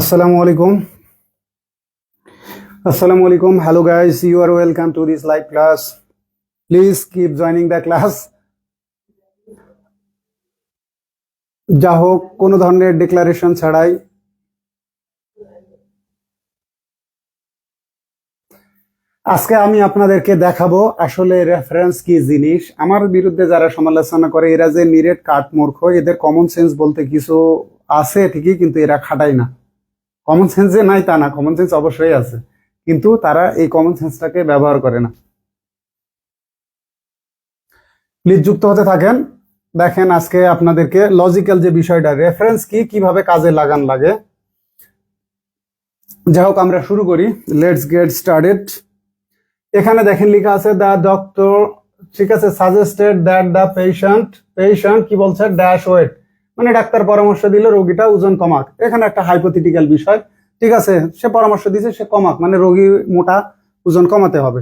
Assalamu আলাইকুম আসসালামু আলাইকুম hello guys, you are welcome to this live class. Please keep joining the class. যা হোক কোনো ধরনের ডিক্লারেশন ছাড়াই। আজকে আমি আপনাদেরকে দেখাবো আসলে রেফারেন্স কি জিনিস। আমার বিরুদ্ধে যারা সমালোচনা করে এরা যে নিরেট কাঠ মূর্খ এদের কমন সেন্স বলতে কিছু আছে ঠিকই কিন্তু এরা খাটায় না। কমন সেন্স যে নাই তা না কমন সেন্স অবশ্যই আছে। কিন্তু তারা এই কমন সেন্সটাকে ব্যবহার করে না। প্লিজ যুক্ত হতে থাকেন। দেখেন আজকে আপনাদেরকে লজিক্যাল যে বিষয়টা রেফারেন্স কি, কীভাবে কাজে লাগান লাগে। যাই হোক, আমরা শুরু করি। লেটস গেট স্টার্টেড এখানে দেখেন লেখা আছে দ্য ডক্টর ঠিক আছে suggested that the patient patient কি বলছে? ড্যাশ ওয়েট মানে ডাক্তার পরামর্শ দিল রোগীটা ওজন কমাক। এখানে একটা হাইপোথেটিক্যাল বিষয়। ঠিক আছে, সে পরামর্শ দিছে সে কমাক। মানে রোগী মোটা ওজন কমাতে হবে।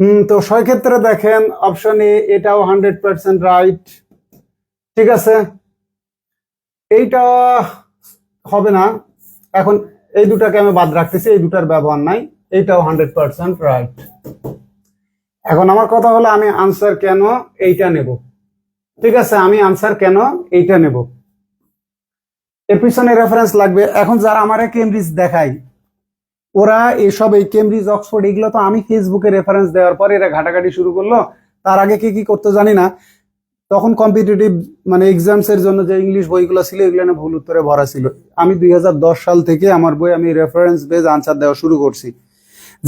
হুম, তো সেক্ষেত্রে দেখেন অপশন এ এটাও হান্ড্রেড পার্সেন্ট রাইট ঠিক আছে? এইটা হবে না। এখন এই দুটাকে আমি বাদ রাখতেছি, এই দুটার ব্যবহার নাই। এইটাও হান্ড্রেড পার্সেন্ট রাইট এখন আমার কথা হলো, আমি আনসার কেন এইটা নেব? ঠিক আছে, আমি আনসার কেন এইটা নেব। এর পিছনে রেফারেন্স লাগবে। এখন যারা আমার কেমব্রিজ দেখাই ওরা এসব এই কেমব্রিজ অক্সফোর্ড এগুলো তো আমি ফেসবুকে রেফারেন্স দেওয়ার পরে এরা ঘাটাঘাটি শুরু করল। তার আগে কি কি করতে জানি না। তখন কম্পিটিটিভ মানে এক্সামস এর জন্য যে ইংলিশ বইগুলো ছিল, এগুলো না ভুল উত্তরে ভরা ছিল। আমি দুই হাজার দশ সাল থেকে আমার বই আমি রেফারেন্স বেজ আনসার দেওয়া শুরু করছি।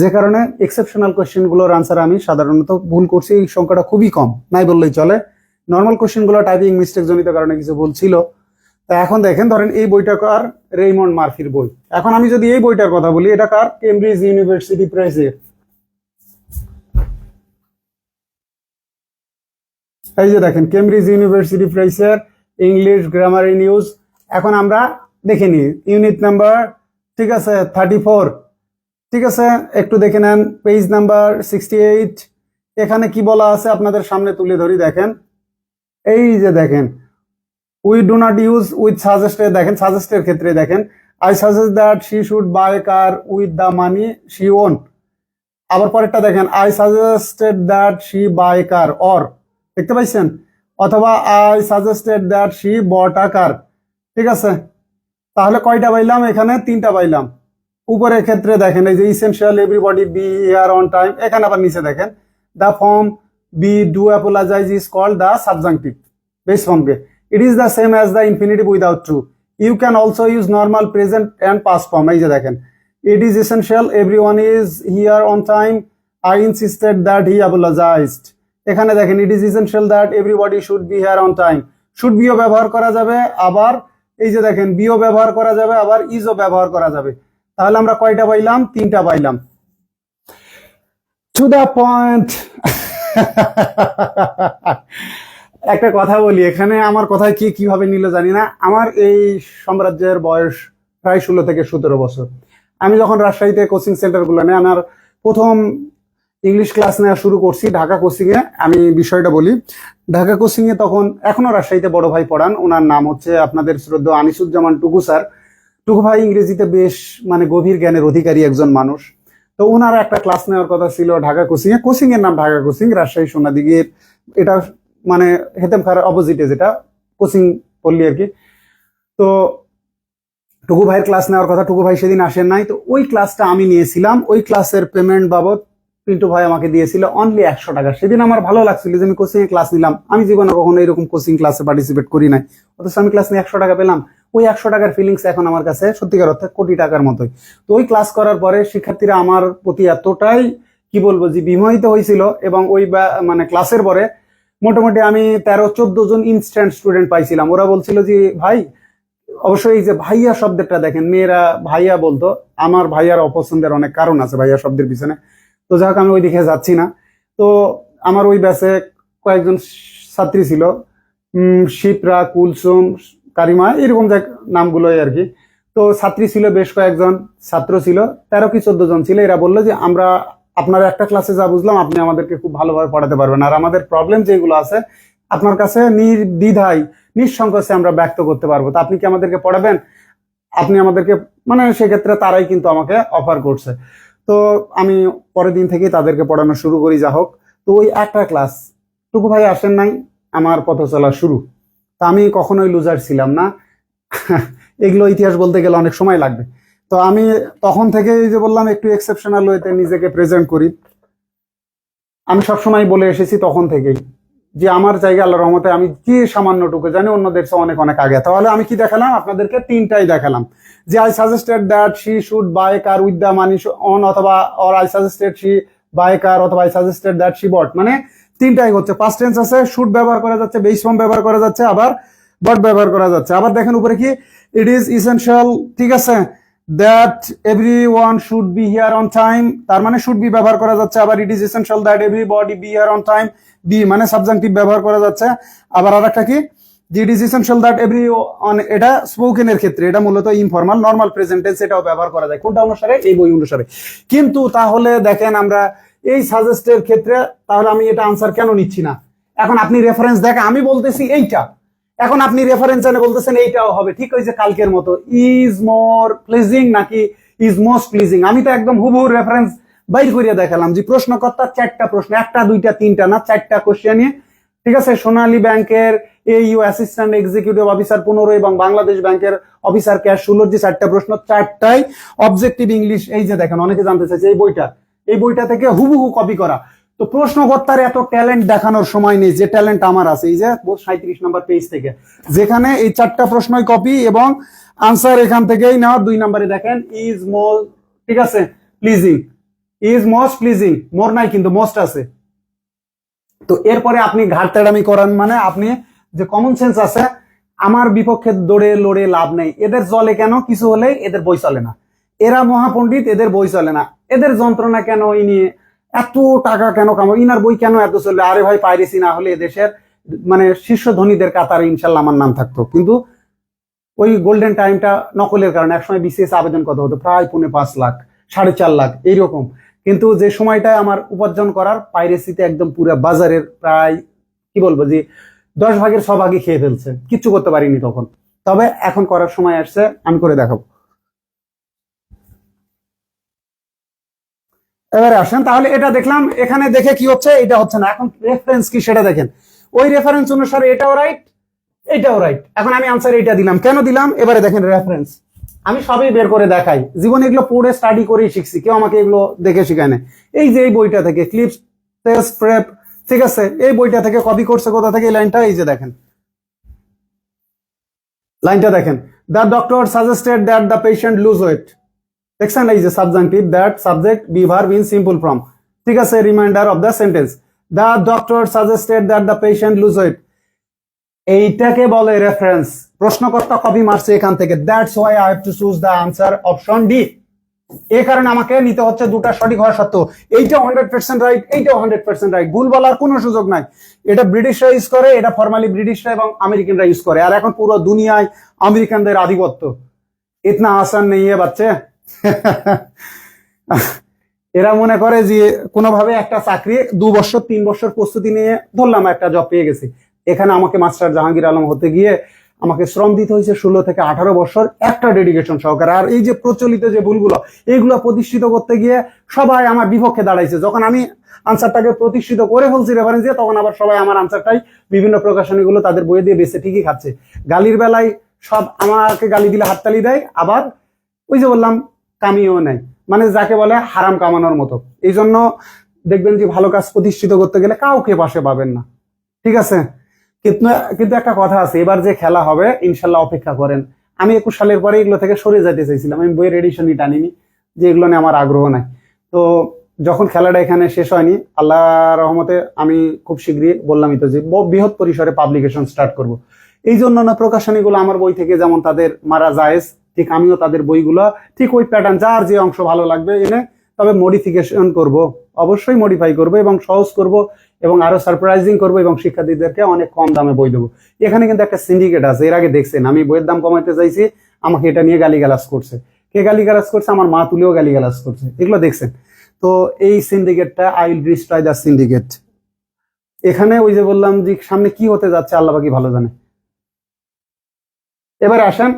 যে কারণে এক্সেপশনাল কোয়েশ্চেনগুলোর আনসার আমি সাধারণত ভুল করছি। এই সংখ্যাটা খুবই কম, নাই বললেই চলে। নর্মাল কোয়েশ্চেনগুলো টাইপিং মিস্টেক জনিত কারণে কিছু ভুল ছিল। তা এখন দেখেন, ধরেন এই বইটা কার? রেইমন্ড মার্ফির বই। এখন আমি যদি এই বইটার কথা বলি, এটা কার? কেমব্রিজ ইউনিভার্সিটি প্রেসের এই যে দেখেন কেমব্রিজ ইউনিভার্সিটি প্রেসের ইংলিশ গ্রামার নিউজ এখন আমরা দেখে নিই ইউনিট নাম্বার ঠিক আছে থার্টি ফোর ঠিক আছে, একটু দেখে নেন পেজ নাম্বার সিক্সটি এইট এখানে কি বলা আছে? আপনাদের সামনে তুলে ধরি, দেখেন। এই যে দেখেন we do not use with suggested দেখেন সাজেস্টের ক্ষেত্রে দেখেন I suggest that she should buy car with the money she own আবার পরেরটা দেখেন I suggested that she buy car or দেখতে পাইছেন? অথবা I suggested that she bought car ঠিক আছে? তাহলে কয়টা পাইলাম? এখানে তিনটা পাইলাম। উপরের ক্ষেত্রে দেখেন, এই যে essential everybody be here on time এখানে আবার নিচে দেখেন the form be do apologize is called the subjunctive base ফর্মকে it is the same as the infinitive without to you can also use normal present and past form এই যে দেখেন is essential every one is here on time I insisted that he apologized এখানে দেখেন it is essential that everybody should be here on time should bio ব্যবহার করা যাবে, আবার এই যে দেখেন বিও ব্যবহার করা যাবে, আবার ইজও ব্যবহার করা যাবে। তাহলে আমরা কয়টা পাইলাম? তিনটা পাইলাম। টু দ্য পয়েন্ট একটা কথা বলি, এখানে আমার কথায় কি কীভাবে নিল জানি না। আমার এই সাম্রাজ্যের বয়স প্রায় ষোলো থেকে সতেরো বছর। আমি যখন রাজশাহীতে কোচিং সেন্টারগুলো নেই আমার প্রথম ইংলিশ ক্লাস নেওয়া শুরু করছি ঢাকা কোচিংয়ে আমি বিষয়টা বলি। ঢাকা কোচিংয়ে তখন এখনও রাজশাহীতে বড় ভাই পড়ান ওনার নাম হচ্ছে আপনাদের শ্রদ্ধা আনিসুজ্জামান টুকু স্যার। টুকু ভাই ইংরেজিতে বেশ মানে গভীর জ্ঞানের অধিকারী একজন মানুষ। তো ওনার একটা ক্লাস নেওয়ার কথা ছিল ঢাকা কোচিং এ। কোচিং এর নাম ঢাকা কোচিং, রাজশাহী, সোনাদিঘির। এটা মানে হেতেম খার অপোজিটে যেটা, কোচিং পড়লি আর কি। তো টুকু ভাইয়ের ক্লাস নেওয়ার কথা, টুকু ভাই সেদিন আসেন নাই। তো ওই ক্লাসটা আমি নিয়েছিলাম। ওই ক্লাসের পেমেন্ট বাবদ পিন্টু ভাই আমাকে দিয়েছিল অনলি একশো টাকা। সেদিন আমার ভালো লাগছিল যে আমি কোচিং এ ক্লাস নিলাম। আমি জীবনে কখনো এরকম কোচিং ক্লাসে পার্টিসিপেট করি নাই। অথচ আমি ক্লাস নিয়ে একশো টাকা পেলাম। ওই একশো টাকার ফিলিংস এখন আমার কাছে, সত্যিকার অর্থে কোটি টাকার মতোই। তো ওই ক্লাস করার পরে শিক্ষার্থীরা আমার প্রতি এতটাই, কি বলব, যে বিমোহিত হয়েছিল এবং ওই মানে ক্লাসের পরে মোটামুটি আমি তেরো, চোদ্দ জন ইনস্ট্যান্ট স্টুডেন্ট পাইছিলাম। ওরা বলছিল যে, ভাই, অবশ্যই এই যে ভাইয়া শব্দটা দেখেন, মেয়েরা ভাইয়া বলতো, আমার ভাইয়ার অপছন্দের অনেক কারণ আছে ভাইয়া শব্দের পিছনে। তো যাই আমি ওই দিকে যাচ্ছি না। তো আমার ওই ব্যাচে কয়েকজন ছাত্রী ছিল শিপ্রা, কুলসুম কারিমা, এরকম যে নামগুলোই আর কি। তো ছাত্রী ছিল বেশ কয়েকজন ছাত্র ছিল, তেরো কি চোদ্দ জন ছিল। এরা বলল যে, আমরা আপনার একটা ক্লাসে যা বুঝলাম, আপনি আমাদেরকে খুব ভালোভাবে পড়াতে পারবেন। আর আমাদের প্রবলেম যেগুলো আছে, আপনার কাছে নির্দ্বিধায়, নিঃসংকোচে আমরা ব্যক্ত করতে পারব। তো আপনি কি আমাদেরকে পড়াবেন? আপনি আমাদেরকে মানে সেক্ষেত্রে তারাই কিন্তু আমাকে অফার করছে। তো আমি পরের দিন থেকেই তাদেরকে পড়ানো শুরু করি, যা হোক। তো ওই একটা ক্লাস টুকু ভাই আসেন নাই, আমার পথ চলা শুরু। তা আমি কখনোই লুজার ছিলাম না। এগুলো ইতিহাস বলতে গেলে অনেক সময় লাগবে। তো আমি তখন থেকে যে বললাম, একটু এক্সেপশনাল ওয়েতে নিজেকে প্রেজেন্ট করি। আমি সবসময় বলে এসেছি তখন থেকেই যে আমার জায়গা আল্লাহ রহমতে আমি কি সামান্যটুকু জানি, অন্যদের চেয়ে অনেক অনেক আগে। তাহলে আমি কি দেখালাম? আপনাদেরকে তিনটাই দেখালাম। যে I suggested that she should buy car with the money own অথবা or I suggested she buy car অথবা I suggested that she bought মানে তিনটাই হচ্ছে পাস্ট টেন্স আছে শুড ব্যবহার করা যাচ্ছে বেস ফর্ম ব্যবহার করা যাচ্ছে, আবার বট ব্যবহার করা যাচ্ছে। আবার দেখেন উপরে কি? ইট ইজ ইসেনশিয়াল ঠিক আছে? That every one should be here on time তার মানে শুড বি ব্যবহার করা যাচ্ছে, আবার it is essential that everybody be here on time be মানে সাবজেক্টিভ ব্যবহার করা যাচ্ছে। আবার আর একটা কি? It is essential that every one এটা স্পোকেনের ক্ষেত্রে, এটা মূলত ইনফর্মাল নর্মাল প্রেজেন্টেন্স এটাও ব্যবহার করা যায়। কোনটা অনুসারে? এই বই অনুসারে। কিন্তু তাহলে দেখেন আমরা এই সাজেস্টের ক্ষেত্রে তাহলে আমি এটা আনসার কেন নিচ্ছি না? এখন আপনি রেফারেন্স দেখেন, আমি বলতেছি এইটা। এখন আপনি রেফারেন্স এনে বলতেছেন এইটাও হবে। ঠিক ওই কালকের মতো। ইজ মোর প্লিজিং নাকি ইজ মোস্ট প্লিজিং আমি তো একদম হুবহু রেফারেন্স বাইর করিয়া দেখালাম যে প্রশ্নকর্তার চারটা প্রশ্ন, একটা, দুইটা, তিনটা না, চারটা কোশ্চেন ঠিক আছে, সোনালী ব্যাংকের এইউ অ্যাসিস্ট্যান্ট এক্সিকিউটিভ অফিসার পনেরো এবং বাংলাদেশ ব্যাংকের অফিসার ক্যাশ ষোলোর যে চারটা প্রশ্ন, চারটাই অবজেক্টিভ ইংলিশ এই যে দেখেন, অনেকে জানতে চাইছে এই বইটা। এই বইটা থেকে হুবহু কপি করা। তো প্রশ্নকর্তার এত ট্যালেন্ট দেখানোর সময় নেই, যে ট্যালেন্ট আমার আছে। এই যে সাঁত্রিশ নম্বর পেজ থেকে। যেখানে এই চারটা প্রশ্নই কপি এবং আনসার এখান থেকেই নেওয়া দুই নম্বরে দেখেন ইজ মোর ঠিক আছে? Pleasing is most pleasing more নাই কিন্তু মোস্ট আছে। তো এরপরে আপনি ঘাটতেড়ামি করান মানে আপনি যে কমন সেন্স আছে, আমার বিপক্ষে দৌড়ে লড়ে লাভ নেই। এদের চলে কেন? কিছু হলে এদের বই চলে না। এরা মহাপণ্ডিত, এদের বই চলে না। এদের যন্ত্রণা কেন এই নিয়ে? এত টাকা কেন কামাবো? ইনার বই কেন এত চলবে আরে ভাই, পাইরেসি না হলে এদেশের মানে শীর্ষ ধনীদের কাতারে ইনশাল্লাহ আমার নাম থাকতো। কিন্তু ওই গোল্ডেন টাইমটা নকলের কারণে একসময় বিসিএস আবেদন কত হতো, প্রায় পৌনে পাঁচ লাখ, সাড়ে চার লাখ, এইরকম। কিন্তু যে সময়টায় আমার উপার্জন করার পাইরেসিতে একদম পুরো বাজারের প্রায়, কি বলব যে, দশ ভাগের ছ ভাগই খেয়ে ফেলছে। কিচ্ছু করতে পারিনি তখন। তবে এখন করার সময় আসছে, আমি করে দেখাবো। এবারে আসেন, তাহলে এটা দেখলাম, এখানে দেখে কি হচ্ছে এটা হচ্ছে না। এখন রেফারেন্স কি সেটা দেখেন। ওই রেফারেন্স অনুসারে এটাও রাইট এটাও রাইট এখন আমি আনসার এটা দিলাম। কেন দিলাম? এবারে দেখেন রেফারেন্স আমি সবই বের করে দেখাই। জীবনে এগুলো পড়ে স্টাডি করেই শিখছি। কেউ আমাকে এগুলো দেখে শেখায় না। এই যে এই বইটা থেকে ক্লিপস টেস্ট প্রেপ ঠিক আছে? এই বইটা থেকে কপি করছে কোথা থেকে? এই লাইনটা, এই যে দেখেন। লাইনটা দেখেন। The doctor suggested that the patient lose weight দেখছেন, এই যে subjective that subject be verb in simple form ঠিক আছে reminder of the sentence the doctor suggested that the patient lose weight এইটাকে বলে রেফারেন্স প্রশ্নকর্তা কপি মারছে এখান থেকে। That's why I have to choose the answer option D এই কারণে আমাকে নিতে হচ্ছে দুটা সঠিক হওয়া সত্ত্বেও। এইটা হান্ড্রেড পার্সেন্ট রাইট এইটাও হান্ড্রেড পার্সেন্ট রাইট ভুল বলার কোনো সুযোগ নাই। এটা ব্রিটিশরা ইউজ করে, এটা ফর্মালি ব্রিটিশরা এবং আমেরিকানরা ইউজ করে। আর এখন পুরো দুনিয়ায় আমেরিকানদের আধিপত্য। ইতনা আসান নেই বাচ্চা। এরা মনে করে যে কোনোভাবে একটা চাকরি দু বছর, তিন বছর প্রস্তুতি নিয়ে ধরলাম, একটা জব পেয়ে গেছি। এখানে আমাকে মাস্টার জাহাঙ্গীর আলম হতে গিয়ে আমাকে শ্রম দিতে হয়েছে ষোলো থেকে আঠারো বছর, একটা ডেডিকেশন সহকারে। আর এই যে প্রচলিত যে ভুলগুলো, এইগুলো প্রতিষ্ঠিত করতে গিয়ে সবাই আমার বিপক্ষে দাঁড়াইছে। যখন আমি আনসারটাকে প্রতিষ্ঠিত করে ফেলছি রেফারেন্স দিয়ে, তখন আবার সবাই আমার আনসারটাই বিভিন্ন প্রকাশনীগুলো তাদের বইয়ে দিয়ে বেছে ঠিকই খাচ্ছে। গালির বেলায় সব আমাকে গালি দিলে হাততালি দেয়, আবার ওই যে বললাম কামিয়েও নেয় মানে যাকে বলে হারাম কামানোর মতো। এই জন্য দেখবেন যে ভালো কাজ প্রতিষ্ঠিত করতে গেলে কাউকে পাশে পাবেন না। ঠিক আছে? কিন্তু কিন্তু একটা কথা আছে, এবার যে খেলা হবে, ইনশাল্লাহ অপেক্ষা করেন। আমি একুশ সালের পরে এগুলো থেকে সরে যেতে চাইছিলাম। আমি বইয়ের এডিশনই টানিনি, যে এগুলো নিয়ে আমার আগ্রহ নাই। তো যখন খেলাটা এখানে শেষ হয়নি, আল্লাহ রহমতে আমি খুব শীঘ্রই বললামই তো যে বৃহৎ পরিসরে পাবলিকেশন স্টার্ট করব। এই জন্য না প্রকাশনীগুলো আমার বই থেকে যেমন তাদের মারা জায়েজ ঠিক আমিও তাদের বইগুলো, ঠিক ওই প্যাটার্ন যার যে অংশ ভালো লাগবে এনে তবে মডিফিকেশন করব। অবশ্যই মডিফাই করব এবং সহজ করব এবং আরও সারপ্রাইজিং করব এবং শিক্ষার্থীদেরকে অনেক কম দামে বই দেবো। এখানে কিন্তু একটা সিন্ডিকেট আছে, এর আগে দেখছেন, আমি বইয়ের দাম কমাইতে চাইছি, আমাকে এটা নিয়ে গালিগালাজ করছে। কে গালিগালাজ করছে? আমার মা তুলেও গালিগালাজ করছে। এগুলো দেখছেন। তো এই সিন্ডিকেটটা I will destroy the syndicate এখানে ওই যে বললাম যে সামনে কি হতে যাচ্ছে, আল্লাহ বাকি ভালো জানে। এবার আসেন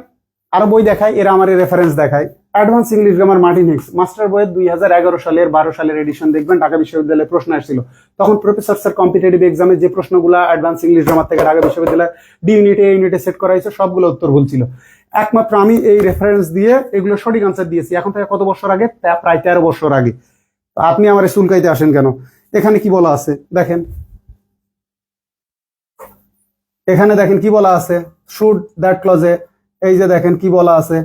আরও বই দেখায়, এরা আমার রেফারেন্স দেখায়। Advance English grammar Martin Hicks master বইয়ের দুই হাজার এগারো সালের বারো সালের এডিশন দেখবেন, ঢাকা বিশ্ববিদ্যালয়ে প্রশ্ন আসছিল। তখন প্রফেসর স্যার কম্পিটিটিভ এক্সামে যে প্রশ্নগুলো অ্যাডভান্স ইংলিশ গ্রামার থেকে ঢাকা বিশ্ববিদ্যালয় ডি ইউনিটে ইউনিটে সেট করা হয়েছে, সবগুলো উত্তর ভুল ছিল। একমাত্র আমি এই রেফারেন্স দিয়ে এগুলো সঠিক আনসার দিয়েছি। এখন থেকে কত বছর আগে? প্রায় তেরো বছর আগে। আপনি আমার চুলকাইতে আসেন কেন? এখানে কি বলা আছে? দেখেন। এখানে দেখেন কি বলা আছে? শুড দ্যাট ক্লজে এই যে দেখেন কি বলা আছে,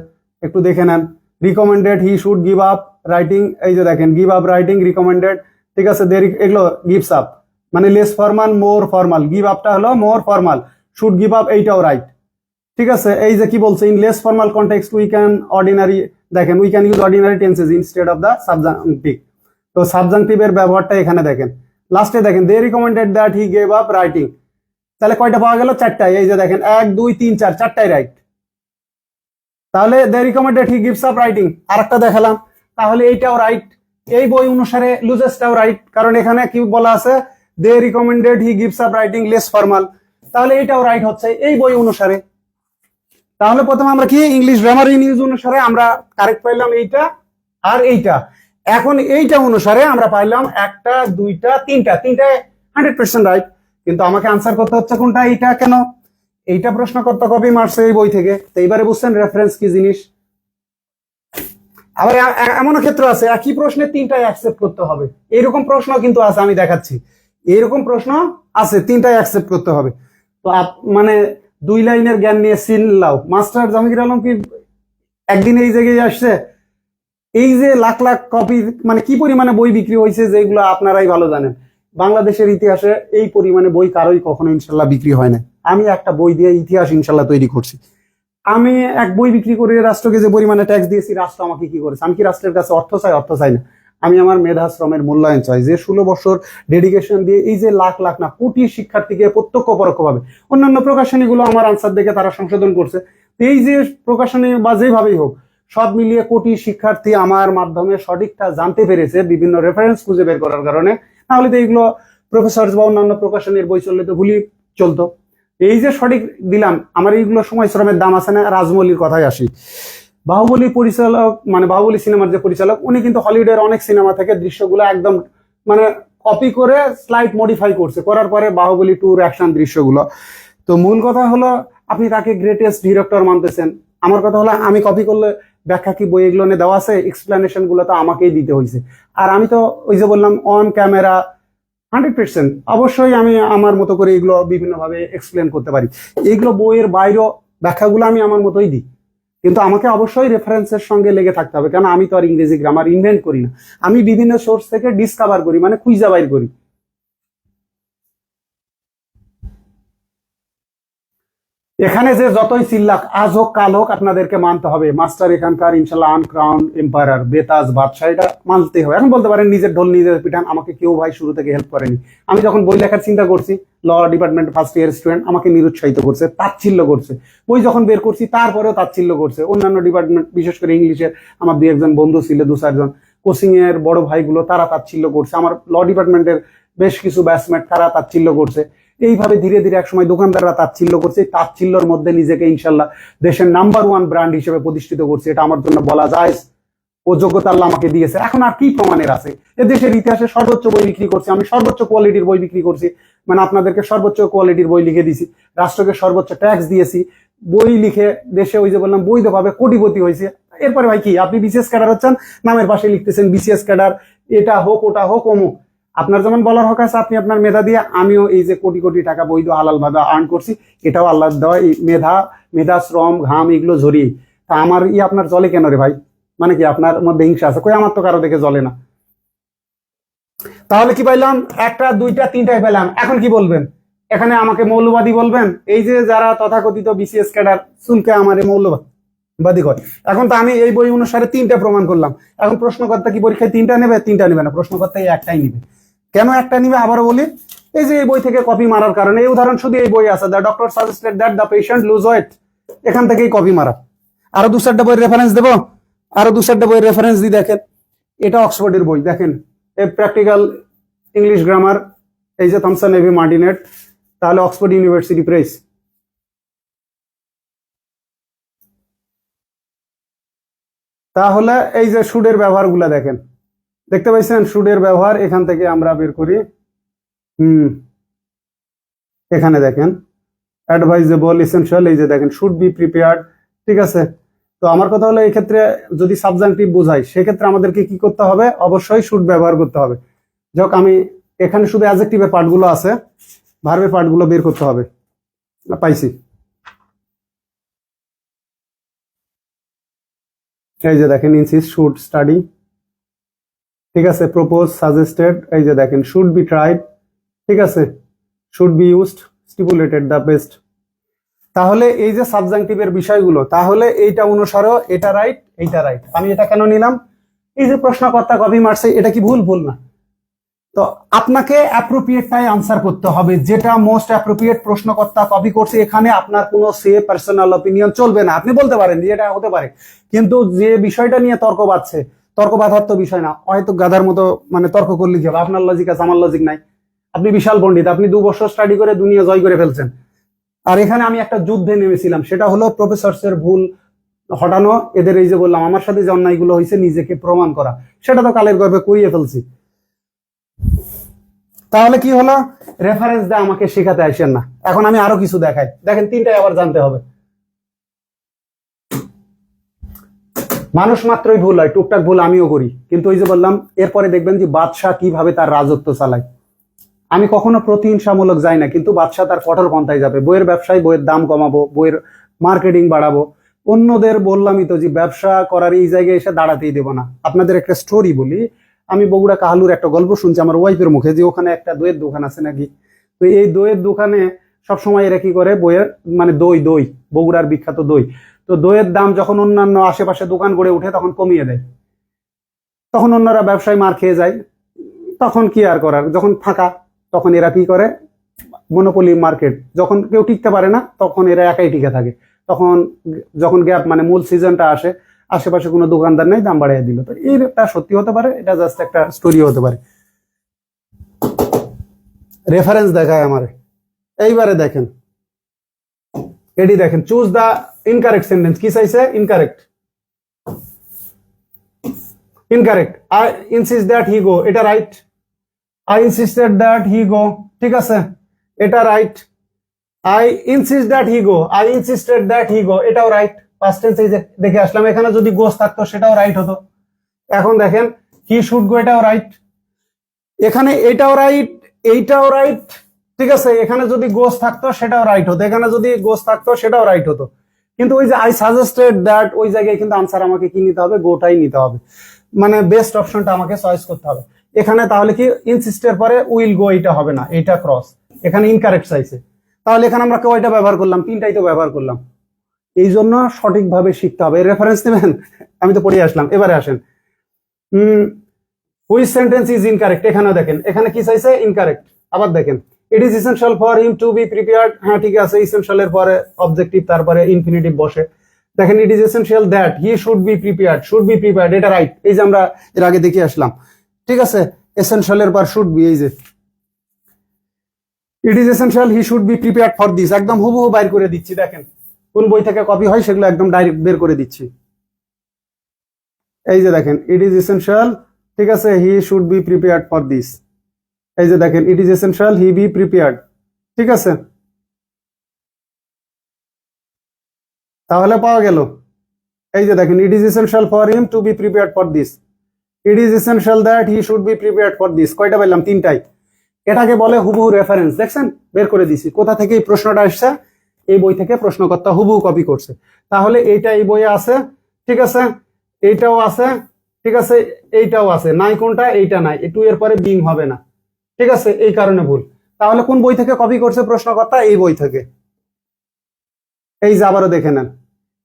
একটু দেখে নেন। Recommended he should give up writing এই যে দেখেন গিভ আপ রাইটিং রিকমেন্ডেড ঠিক আছে, দেরি, এগুলো গিভস আপ মানে less formal more formal give আপটা হলো more formal should give up এইটাও রাইট ঠিক আছে, এই যে কি বলছে in less formal context we can ordinary দেখেন we can use ordinary tenses instead of the subjunctive তো সাবজাংটিভের ব্যবহারটা এখানে দেখেন। লাস্টে দেখেন they recommended that he gave up writing তাহলে কয়টা পাওয়া গেল? চারটায়। এই যে দেখেন, এক, দুই, তিন, চার চারটাই রাইট তাহলে they recommended he gives up writing আর একটা দেখালাম। তাহলে এইটাও রাইট এই বই অনুসারে লুজেসটাও রাইট কারণ এখানে কি বলা আছে? They recommended he gives up writing less formal তাহলে এইটাও রাইট হচ্ছে এই বই অনুসারে। তাহলে প্রথমে আমরা কি? ইংলিশ গ্রামার নিউজ অনুসারে আমরা কারেক্ট পাইলাম এইটা আর এইটা। এখন এইটা অনুসারে আমরা পাইলাম একটা, দুইটা, তিনটা। তিনটা হান্ড্রেড পার্সেন্ট রাইট কিন্তু আমাকে আনসার করতে হচ্ছে কোনটা? এইটা কেন? এইটা প্রশ্ন করতে কপি মারছে এই বই থেকে। তো এইবারে বুঝছেন রেফারেন্স কি জিনিস? আবার এমনও ক্ষেত্র আছে, একই প্রশ্নে তিনটাই অ্যাকসেপ্ট করতে হবে। এরকম প্রশ্ন কিন্তু আছে, আমি দেখাচ্ছি। এরকম প্রশ্ন আছে, তিনটাই অ্যাকসেপ্ট করতে হবে। তো মানে দুই লাইনের জ্ঞান নিয়ে সিন লাও। মাস্টার জাহাঙ্গীর আলম কি একদিন এই জায়গায় আসছে? এই যে লাখ লাখ কপি মানে কি পরিমাণে বই বিক্রি হয়েছে যেগুলো আপনারাই ভালো জানেন। বাংলাদেশের ইতিহাসে এই পরিমাণে বই কারোই কখনো ইনশাল্লাহ বিক্রি হয় না আমি একটা বই দিয়ে ইতিহাস ইনশাল্লাহ তৈরি করছি। আমি এক বই বিক্রি করে রাষ্ট্রকে যে পরিমাণে ট্যাক্স দিয়েছি, রাষ্ট্র আমাকে কি করেছে? আমি কি রাষ্ট্রের কাছে অর্থ চাই অর্থ চাই না? আমি আমার মেধাশ্রমের মূল্যায়ন চাই। যে ষোলো বছর ডেডিকেশন দিয়ে এই যে লাখ লাখ না, কোটি শিক্ষার্থীকে প্রত্যক্ষ পরোক্ষভাবে অন্যান্য প্রকাশনীগুলো আমার আনসার দেখে তারা সংশোধন করছে। এই যে প্রকাশনী বা যেভাবেই হোক, সব মিলিয়ে কোটি শিক্ষার্থী আমার মাধ্যমে সঠিকটা জানতে পেরেছে, বিভিন্ন রেফারেন্স খুঁজে বের করার কারণে। তাহলে তো এইগুলো প্রফেসর বা অন্যান্য প্রকাশনীর বই চললে তো ভুলই চলতো। এই যে সঠিক দিলাম, আমার এইগুলো সময় শ্রমের দাম আছে না, রাজমৌলির কথায় আসি। বাহুবলী পরিচালক মানে বাহুবলী সিনেমার যে পরিচালক, উনি কিন্তু হলিউডের অনেক সিনেমা থেকে দৃশ্যগুলো একদম মানে কপি করে স্লাইড মডিফাই করছে, করার পরে বাহুবলী টুর অ্যাকশন দৃশ্যগুলো। তো মূল কথা হলো, আপনি তাকে গ্রেটেস্ট ডিরেক্টর মানতেছেন। আমার কথা হলো, আমি কপি করলে ব্যাখ্যা কি বই এগুলো নিয়ে দেওয়া আছে? এক্সপ্লেনেশনগুলো তো আমাকেই দিতে হয়েছে আর আমি তো ওই যে বললাম অন ক্যামেরা হান্ড্রেড পার্সেন্ট। অবশ্যই আমি আমার মতো করে এগুলো বিভিন্নভাবে এক্সপ্লেন করতে পারি। এগুলো বইয়ের বাইরেও ব্যাখ্যাগুলো আমি আমার মতোই দিই। কিন্তু আমাকে অবশ্যই রেফারেন্সের সঙ্গে লেগে থাকতে হবে। কেন? আমি তো আর ইংরেজি গ্রামার ইনভেন্ট করি না। আমি বিভিন্ন সোর্স থেকে ডিসকভার করি মানে খুঁজা বাইর করি। এখানে যে যতই চিল্লাক, আজ হোক, কাল হোক, আপনাদেরকে মানতে হবে। মাস্টার এখানকার, ইনশাল্লাহ আনক্রাউন এম্পায়ার, বেতাজ বাদশাহ, এটা মানতে হবে। এখন বলতে পারেন, নিজের ঢোল, নিজের পিঠান, আমাকে কেউ ভাই শুরু থেকে হেল্প করেনি। আমি যখন বই লেখার চিন্তা করছি law department first year student আমাকে নিরুৎসাহিত করছে, তাচ্ছিল্য করছে। বই যখন বের করছি, তারপরেও তাচ্ছিল্য করছে। অন্যান্য ডিপার্টমেন্ট বিশেষ করে ইংলিশের, আমার দুই একজন বন্ধু ছিল, দু চারজন। কোচিং এর বড় ভাইগুলো, তারা তাচ্ছিল্য করছে। আমার ল ডিপার্টমেন্টের বেশ কিছু ব্যাচমেট তারা তাচ্ছিল্য করছে। এইভাবে ধীরে ধীরে একসময় দোকানদাররা তাচ্ছিল্য করছে তাচ্ছিল্যর মধ্যে নিজেকে ইনশাল্লাহ দেশের নাম্বার ওয়ান ব্র্যান্ড হিসেবে প্রতিষ্ঠিত করছে, এটা আমার জন্য বলা যায়। ও যোগ্যতা আল্লাহ আমাকে দিয়েছে। এখন আর কি প্রমাণের আছে? এ দেশের ইতিহাসে সর্বোচ্চ বই বিক্রি করছি, আমি সর্বোচ্চ কোয়ালিটির বই বিক্রি করছি। মানে আপনাদেরকে সর্বোচ্চ কোয়ালিটির বই লিখে দিছি, রাষ্ট্রকে সর্বোচ্চ ট্যাক্স দিয়েছি। বই লিখে দেশে ওই যে বললাম বৈধভাবে কোটিপতি হয়েছে। এরপরে ভাই কি, আপনি বিসিএস ক্যাডার হচ্ছেন? নামের পাশে লিখতেছেন বিসিএস ক্যাডার এটা হোক, ওটা হোক, অমুক। আপনার যেমন বলার হক আছে, আপনি আপনার মেধা দিয়ে আমিও এই যে কোটি কোটি টাকা বৈধ, হালাল ভাবে আর্ন করছি, এটাও আল্লাহ দেওয়া মেধা মেধা, শ্রম, ঘাম, এগুলো জড়িয়ে তা আমার ই আপনার জলে কেন রে ভাই? মানে কি আপনার মধ্যে হিংসা আছে? কই আমার তো কারও দেখে জ্বলে না। তাহলে কি পাইলাম? একটা, দুইটা তিনটায় পেলাম এখন কি বলবেন? এখানে আমাকে মৌলবাদী বলবেন? এই যে যারা তথাকথিত বিসিএস ক্যাডার, শুনকে আমার মৌলবাদী কয় এখন তো আমি এই বই অনুসারে তিনটা প্রমাণ করলাম। এখন প্রশ্নকর্তা কি পরীক্ষায় তিনটা নেবে? তিনটা নেবে না। প্রশ্নকর্তা একটাই নেবে। কেন একটা নিবে আবারও বলি? এই যে এই বই থেকে কপি মারার কারণে, এই উদাহরণ শুধু এই বই আছে। The doctor suggested that the patient lose weight এখান থেকেই কপি মারা। আরও দু চারটা বইয়ের রেফারেন্স দেবো। আরও দু চারটা বইয়ের রেফারেন্স দিই দেখেন। এটা অক্সফোর্ডের বই, দেখেন। এ প্র্যাকটিক্যাল ইংলিশ গ্রামার এই যে থমসন এভি মার্টিনেট তাহলে অক্সফোর্ড ইউনিভার্সিটি প্রেস তাহলে এই যে সুডের ব্যবহারগুলো দেখেন। দেখতে পাইছেন? সুডের ব্যবহার, এখান থেকে আমরা বের করি। হুম। এখানে দেখেন। অ্যাডভাইজেবল এসেনশিয়াল এই যে দেখেন শুড বি প্রিপেয়ার্ড ঠিক আছে? তো আমার কথা হলো এই ক্ষেত্রে যদি সাবজাংটিভ বোঝাই, সেক্ষেত্রে আমাদেরকে কি করতে হবে? অবশ্যই শুড ব্যবহার করতে হবে। যাক, আমি এখানে শুধু অ্যাজেক্টিভের পার্টগুলো আছে ভার্বের পার্টগুলো বের করতে হবে। পাইছি। এই যে দেখেন ইনসিস শুড স্টাডি ঠিক আছে প্রপোজ সাজেস্টেড এই যে দেখেন শুড বি ট্রাইড ঠিক আছে? Should be used stipulated the best তাহলে এই যে সাবজাংটিভের বিষয়গুলো, তাহলে এইটা অনুসারেও এটা রাইট এইটা রাইট আমি এটা কেন নিলাম? এই যে প্রশ্নকর্তা কপি মারছে, এটা কি ভুল? ভুল না। তো আপনাকে অ্যাপ্রোপ্রিয়েটটাই আনসার করতে হবে। যেটা মোস্ট অ্যাপ্রোপ্রিয়েট প্রশ্নকর্তা কপি করছে, এখানে আপনার কোনো সে পার্সোনাল অপিনিয়ন চলবে না। আপনি বলতে পারেন যে এটা হতে পারে। কিন্তু যে বিষয়টা নিয়ে তর্ক বাড়ছে তর্ক বাধার তো বিষয় না। হয়তো গাধার মতো মানে তর্ক করলে কি আপনার লজিক আছে, আমার লজিক নাই। আপনি বিশাল পণ্ডিত, আপনি দু বছর স্টাডি করে দুনিয়া জয় করে ফেলছেন। আর এখানে আমি একটা যুদ্ধে নেমেছিলাম। সেটা হলো প্রফেসরসের ভুল হটানো, এদের এই যে বললাম, আমার সাথে যে অন্যায়গুলো হয়েছে, নিজেকে প্রমাণ করা। সেটা তো কালের গর্বে করিয়ে ফেলছি। তাহলে কি হলো? রেফারেন্স দিয়ে আমাকে শেখাতে আসেন না। এখন আমি আরও কিছু দেখাই। দেখেন, তিনটাই আবার জানতে হবে। মানুষ মাত্রই ভুল হয়, টুকটাক ভুল আমিও করি। কিন্তু ওই যে বললাম, এরপরে দেখবেন যে বাদশাহ কীভাবে তার রাজত্ব চালায়। আমি কখনো প্রতিহিংসামূলক যাই না, কিন্তু বাদশাহ তার কঠোর পন্থায় যাবে। বইয়ের ব্যবসায় বইয়ের দাম কমাবো, বইয়ের মার্কেটিং বাড়াবো। অন্যদের বললামই তো যে ব্যবসা করার এই জায়গায় এসে দাঁড়াতেই দেবো না। আপনাদের একটা স্টোরি বলি। আমি বগুড়া কাহালুর একটা গল্প শুনছি, আমার ওয়াইফের মুখে, যে ওখানে একটা দইয়ের দোকান আছে নাকি? তো এই দইয়ের দোকানে সবসময় এরা কি করে বইয়ের মানে দই দই, বগুড়ার বিখ্যাত দই। তো দইয়ের দাম যখন অন্যান্য আশেপাশে দোকান গড়ে উঠে তখন কমিয়ে দেয়। তখন অন্যরা ব্যবসায় মার খেয়ে যায়। তখন কি আর করার? যখন ফাঁকা, তখন এরা কি করে? মনোপলি মার্কেট যখন কেউ টিকতে পারে না, তখন এরা একাই টিকে থাকে। তখন যখন গ্যাপ মানে মূল সিজনটা আসে, আশেপাশে কোনো দোকানদার নেই, দাম বাড়িয়ে দিল। তো এটা সত্যি হতে পারে, এটা জাস্ট একটা স্টোরি হতে পারে। রেফারেন্স দেখায় আমারে। এইবারে দেখেন এটি দেখেন চুজ দা ইনকারেক্ট সেন্টেন্স কি চাইছে? Incorrect incorrect I insist that he go এটা right I insisted that he go ঠিক আছে? এটা right I insist that he go I insisted that he go এটাও রাইট পাস্ট টেন্স দেখে আসলাম, এখানে যদি গোস থাকতো, সেটাও রাইট হতো। এখন দেখেন হি শুড গো এটাও রাইট এখানে এটাও রাইট এইটাও রাইট ঠিক আছে, এখানে যদি গোস থাকতো, সেটাও রাইট হতো। এখানে যদি গোস থাকতো, সেটাও রাইট হতো। কিন্তু ওই যে আই সাজেস্টেড দ্যাট ওই জায়গায় কিন্তু আনসার আমাকে কি নিতে হবে? গোটাই নিতে হবে। মানে বেস্ট অপশনটা আমাকে চয়েস করতে হবে। এখানে তাহলে কি ইনসিস্টের পরে উইল গো এটা হবে না এটা ক্রস এখানে ইনকারেক্ট চাইছে তাহলে এখানে আমরা কয়টা ব্যবহার করলাম? তিনটাই তো ব্যবহার করলাম। এই জন্য সঠিকভাবে শিখতে হবে। রেফারেন্স নেবেন? আমি তো পড়ে আসলাম। এবারে আসেন। হুইচ সেন্টেন্স ইজ ইনকারেক্ট এখানেও দেখেন। এখানে কি চাইছে ইনকারেক্ট আবার দেখেন। It is essential for him to be prepared হ্যাঁ ঠিক আছে ইসেনশিয়াল এর পরে অবজেক্টিভ তারপরে ইনফিনিটিভ বসে। দেখেন it is essential that he should be prepared should be prepared এটা রাইট এই যে আমরা এর আগে দেখে আসলাম। ঠিক আছে এসেনশিয়াল এর পর শুড বি এই যে। It is essential he should be prepared for this একদম হুবহু বাইর করে দিচ্ছি, দেখেন। কোন বই থেকে কপি হয় সেগুলো একদম ডাইরেক্ট বের করে দিচ্ছি। এই যে দেখেন ইট ইজ এসেনশিয়াল ঠিক আছে he should be prepared for this এই যে দেখেন it is essential he be prepared ঠিক আছে? তাহলে পাওয়া গেল। এই যে দেখেন it is essential for him to be prepared for this it is essential that he should be prepared for this কয়টা পেলাম তিনটাই। এটাকে বলে হুবহু রেফারেন্স দেখছেন? বের করে দিছি। কোথা থেকে এই প্রশ্নটা আসছে? এই বই থেকে প্রশ্নকর্তা হুবহু কপি করছে। তাহলে এইটা এই বইয়ে আছে। ঠিক আছে? এইটাও আছে। ঠিক আছে? এইটাও আছে। নাই কোনটা? এইটা নাই। টু এর পরে বিং হবে না। ঠিক আছে? এই কারণে ভুল। তাহলে কোন বই থেকে কপি করছে প্রশ্নকর্তা? এই বই থেকে। এই যে আবারও দেখে নেন।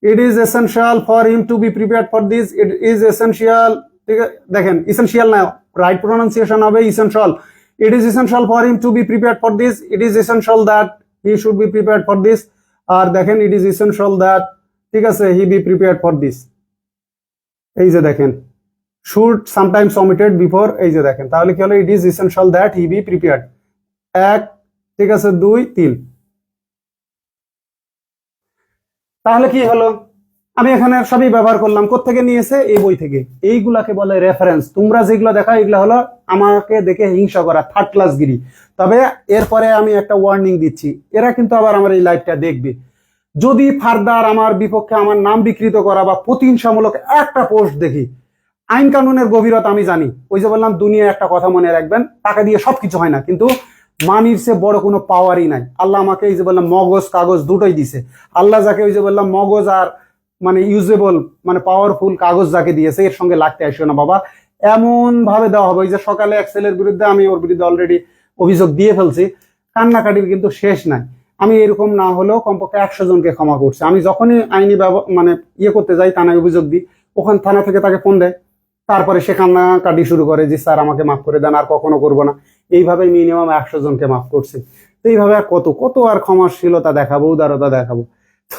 It is essential for him to be prepared for this it is essential ঠিক আছে? দেখেন ইসেনশিয়াল না রাইট প্রোনাউন্সিয়েশন হবে essential it is essential for him to be prepared for this it is essential that he should be prepared for this আর দেখেন it is essential that ঠিক আছে he be prepared for this এই যে দেখেন। Should sometimes omitted before এই যে দেখেন, তাহলে কি হলো? It is essential that he be prepared এক, ঠিক আছে, দুই, তিন। তাহলে কি হলো? আমি এখানে সবই ব্যবহার করলাম কোথেকে নিয়েছে? এই বই থেকে। এইগুলাকে বলে রেফারেন্স তোমরা যেগুলো দেখা, এগুলো হলো আমাকে দেখে হিংসা করা থার্ড ক্লাস গিরি। তবে এরপরে আমি একটা ওয়ার্নিং দিচ্ছি। এরা কিন্তু আবার আমার এই লাইভটা দেখবে। যদি ফার্দার আমার বিপক্ষে আমার নাম বিকৃত করা বা প্রতিহিংসামূলক একটা পোস্ট দেখি আইন কানুনের গভীরতা আমি জানি। ওই যে বললাম, দুনিয়ায় একটা কথা মনে রাখবেন, টাকা দিয়ে সবকিছু হয় না, কিন্তু মানির সে বড় কোনো পাওয়ারই নাই। আল্লাহ আমাকে এই যে বললাম, মগজ, কাগজ দুটোই দিছে। আল্লাহ যাকে ওই যে বললাম, মগজ আর মানে ইউজেবল মানে পাওয়ারফুল কাগজ যাকে দিয়েছে, এর সঙ্গে লাগতে আসবে না বাবা। এমন ভাবে দেওয়া হবে, ওই যে সকালে এক ছেলের বিরুদ্ধে আমি ওর বিরুদ্ধে অলরেডি অভিযোগ দিয়ে ফেলছি। কান্নাকাটির কিন্তু শেষ নাই। আমি এরকম না হলেও কমপক্ষে একশো জনকে ক্ষমা করছি। আমি যখনই আইনি মানে ইয়ে করতে যাই, থানায় অভিযোগ দিই, ওখান, থানা থেকে তাকে ফোন দেয়। তারপরে সে কান্নাকাটি শুরু করে যে স্যার, আমাকে মাফ করে দেন, আর কখনো করব না। এইভাবে মিনিমাম একশো জনকে মাফ করছি। তো এইভাবে আর কত কত আর ক্ষমাশীলতা দেখাবো, উদারতা দেখাবো। তো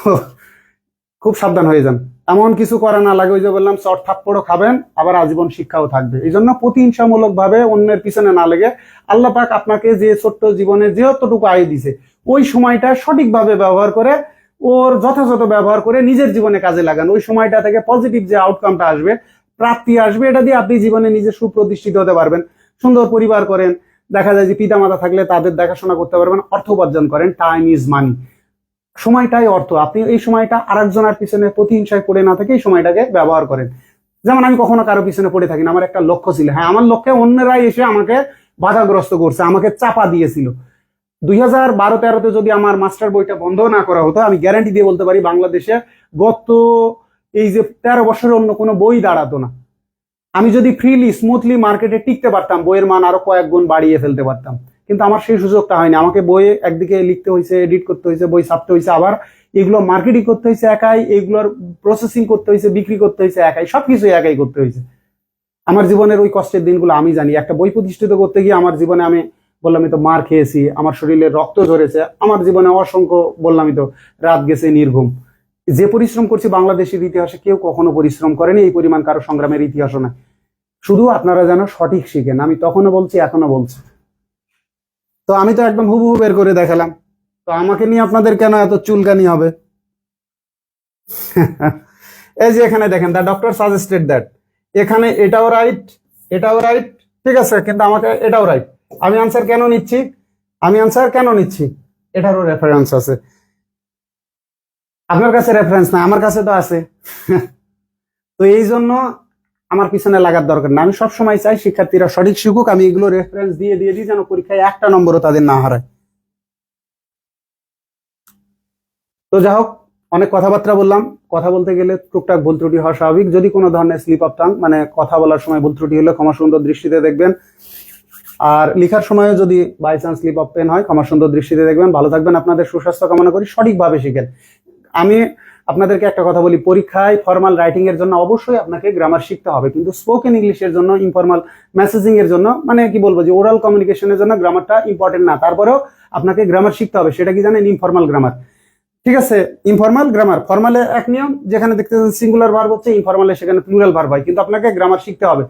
খুব সাবধান হয়ে যান। এমন কিছু করা না লাগে, ওই যে বললাম, চট থাপ্পড়ও খাবেন, আবার আজীবন শিক্ষাও থাকবে। এই জন্য প্রতিহিংসামূলক ভাবে অন্যের পিছনে না লেগে আল্লাহ পাক আপনাকে যে ছোট্ট জীবনে যেতটুকু আয় দিছে, ওই সময়টা সঠিকভাবে ব্যবহার করে, ওর যথাযথ ব্যবহার করে নিজের জীবনে কাজে লাগান। ওই সময়টা থেকে পজিটিভ যে আউটকামটা আসবে প্রাপ্তি আসবে, এটা দিয়ে আপনি জীবনে নিজে সুপ্রতিষ্ঠিত হতে পারবেন। সুন্দর পরিবার করেন, দেখা যায় যে পিতা মাতা থাকলে তাদের দেখাশোনা করতে পারবেন, অর্থ উপার্জন করেন টাইম ইজ মানি সময়টাই অর্থ, আপনি এই সময়টা আরেকজনের পিছনে প্রতিহিংসায় পড়ে না থেকে এই সময়টাকে ব্যবহার করেন। যেমন আমি কখনো কারও পিছনে পড়ে থাকি না, আমার একটা লক্ষ্য ছিল। হ্যাঁ আমার লক্ষ্যে অন্যরাই এসে আমাকে বাধাগ্রস্ত করছে, আমাকে চাপা দিয়েছিল। দুই হাজার বারো তেরোতে যদি আমার মাস্টার বইটা বন্ধ না করা হতো, আমি গ্যারান্টি দিয়ে বলতে পারি বাংলাদেশে গত এই যে তেরো বছরের অন্য কোনো বই দাঁড়াতো না। আমি যদি ফ্রিলি স্মুথলি মার্কেটে টিকতে পারতাম, বইয়ের মান আরও কয়েক গুণ বাড়িয়ে ফেলতে পারতাম। কিন্তু আমার সেই সুযোগটা হয়নি। আমাকে বইয়ে একদিকে লিখতে হয়েছে এডিট করতে হয়েছে, বই ছাপতে হয়েছে, আবার এগুলো মার্কেটিং করতে হয়েছে একাই, এগুলোর প্রসেসিং করতে হয়েছে, বিক্রি করতে হয়েছে একাই, সবকিছু একাই করতে হয়েছে। আমার জীবনের ওই কষ্টের দিনগুলো আমি জানি। একটা বই প্রতিষ্ঠিত করতে গিয়ে আমার জীবনে আমি বললামই তো মার খেয়েছি, আমার শরীরে রক্ত ঝরেছে, আমার জীবনে অসংখ্য বললামই তো রাত গেছে নির্ঘুম। যে পরিশ্রম করছি বাংলাদেশের ইতিহাসে কেউ কখনো পরিশ্রম করেনি, এই পরিমাণ কারও সংগ্রামের ইতিহাসও নাই শুধু আপনারা যেন সঠিক শিখেন, আমি তখনও বলছি এখনও বলছি। তো আমি তো একদম হুবহু বের করে দেখালাম। তো আমাকে নিয়ে আপনাদের কেন এত চুলকানি হবে? এই যে এখানে দেখেন দ্য ডক্টর সাজেস্টেড দ্যাট এখানে এটাও রাইট এটাও রাইট ঠিক আছে, কিন্তু আমাকে এটাও রাইট আমি আনসার কেন নিচ্ছি? আমি আনসার কেন নিচ্ছি? এটারও রেফারেন্স আছে। আপনার কাছে রেফারেন্স না আমার কাছে তো আছে। তো এই জন্য আমার পিছনে লাগার দরকার না আমি সবসময় চাই শিক্ষার্থীরা সঠিক শিখুক, আমি এগুলো রেফারেন্স দিয়ে দিয়ে দিই যেন পরীক্ষায় একটা নম্বরও তাদের না হারায়। তো যাই হোক, অনেক কথাবার্তা বললাম। কথা বলতে গেলে টুকটাক ভুল ত্রুটি হওয়া স্বাভাবিক। যদি কোনো ধরনের স্লিপ অফ টাং মানে কথা বলার সময় ভুল ত্রুটি হলে ক্ষমা সুন্দর দৃষ্টিতে দেখবেন। আর লেখার সময় যদি by chance slip of pen হয়, ক্ষমা সুন্দর দৃষ্টিতে দেখবেন। ভালো থাকবেন। আপনাদের সুস্বাস্থ্য কামনা করি। সঠিকভাবে শিখেন। আমি আপনাদেরকে একটা কথা বলি পরীক্ষায় ফর্মাল রাইটিং এর জন্য অবশ্যই আপনাকে গ্রামার শিখতে হবে কিন্তু স্পোকেন ইংলিশের জন্য ইনফর্মাল মেসেজিং এর জন্য মানে কি বলব যে ওরাল কমিউনিকেশনের জন্য গ্রামারটা ইম্পর্টেন্ট না। তারপরেও আপনাকে গ্রামার শিখতে হবে সেটা কি জানেন? ইনফর্মাল গ্রামার ঠিক আছে? ইনফর্মাল গ্রামার ফর্মালে এক নিয়ম যেখানে দেখতেছেন সিঙ্গুলার ভার্ব হচ্ছে ইনফর্মালে সেখানে প্লুরাল ভার্ব হয় কিন্তু আপনাকে গ্রামার শিখতে হবে।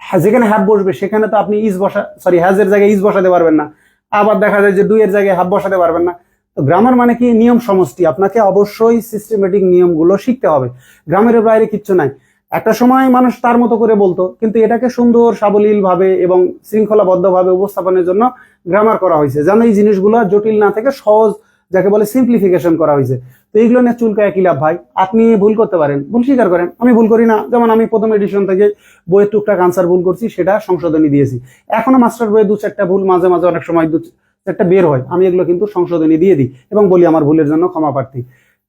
হ্যাঁ, যেখানে হ্যাভ বসবে সেখানে তো আপনি ইজ বসা সরি হ্যাজের জায়গায় ইজ বসাতে পারবেন না। আবার দেখা যায় যে দুইয়ের জায়গায় হাফ বসাতে পারবেন না। গ্রামার মানে কি? নিয়ম সমষ্টি। আপনাকে অবশ্যই সিস্টেমেটিক নিয়মগুলো শিখতে হবে। গ্রামের বাইরে কিচ্ছু নাই। একটা সময় মানুষ তার মতো করে বলতো, কিন্তু এটাকে সুন্দর সাবলীল ভাবে এবং শৃঙ্খলাবদ্ধ ভাবে উপস্থাপনের জন্য গ্রামার করা হয়েছে। যেন এই জিনিসগুলো জটিল না থেকে সহজ, যাকে বলে সিম্পলিফিকেশন করা হয়েছে। তো এইগুলো নিয়ে চুলকায় কি লাভ ভাই? আপনি ভুল করতে পারেন। ভুল স্বীকার করেন। আমি ভুল করি না। যেমন আমি প্রথম এডিশন থেকে বইয়ের টুকটাক আনসার ভুল করছি, সেটা সংশোধনী দিয়েছি। এখনও মাস্টার বইয়ে দু চারটা ভুল মাঝে মাঝে অনেক সময় দু চারটা বের হয়। আমি এগুলো কিন্তু সংশোধনী দিয়ে দিই এবং বলি আমার ভুলের জন্য ক্ষমা প্রার্থী।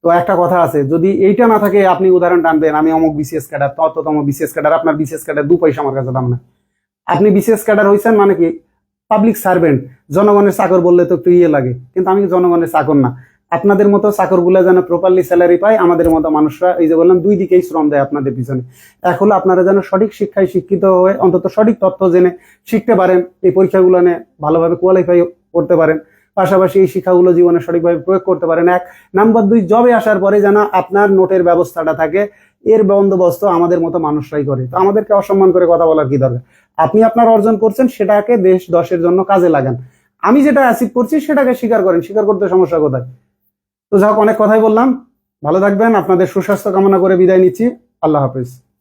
তো একটা কথা আছে, যদি এইটা না থাকে, আপনি উদাহরণ টানবেন আমি অমুক বিসিএস ক্যাডার, তততম বিসিএস ক্যাডার, আপনার বিসিএস ক্যাডার দু পয়সা আমার কাছে দাম না। আপনি বিসিএস ক্যাডার হয়েছেন মানে কি পাবলিক সার্ভেন্ট জনগণের চাকর বললে তো একটু ইয়ে লাগে, কিন্তু আমি জনগণের চাকর না। আপনাদের মতো চাকরগুলো যেন প্রপারলি স্যালারি পায়, আমাদের মতো মানুষরা এই যে বললাম, দুই দিকেই শ্রম দেয় আপনাদের পিছনে। এক হলো আপনারা যেন সঠিক শিক্ষায় শিক্ষিত হয়ে, অন্তত সঠিক তথ্য জেনে শিখতে পারেন, এই পরীক্ষাগুলো নিয়ে ভালোভাবে কোয়ালিফাই করতে পারেন। পাশাপাশি এই শিক্ষাগুলো জীবনে সঠিকভাবে প্রয়োগ করতে পারেন। এক, নাম্বার দুই জবে আসার পরে যেন আপনার নোটের ব্যবস্থাটা থাকে, এর বন্দোবস্ত আমাদের মতো মানুষরাই করে। তো আমাদেরকে অসম্মান করে কথা বলার কি দরকার? আপনি আপনার অর্জন করছেন, সেটাকে দেশ দশের জন্য কাজে লাগান। আমি যেটা অ্যাচিভ করছি, সেটাকে স্বীকার করেন। স্বীকার করতে সমস্যা কোথায়? তো যাক অনেক কথাই বললাম। ভালো থাকবেন। আপনাদের সুস্বাস্থ্য কামনা করে বিদায় নিচ্ছি। আল্লাহ হাফেজ।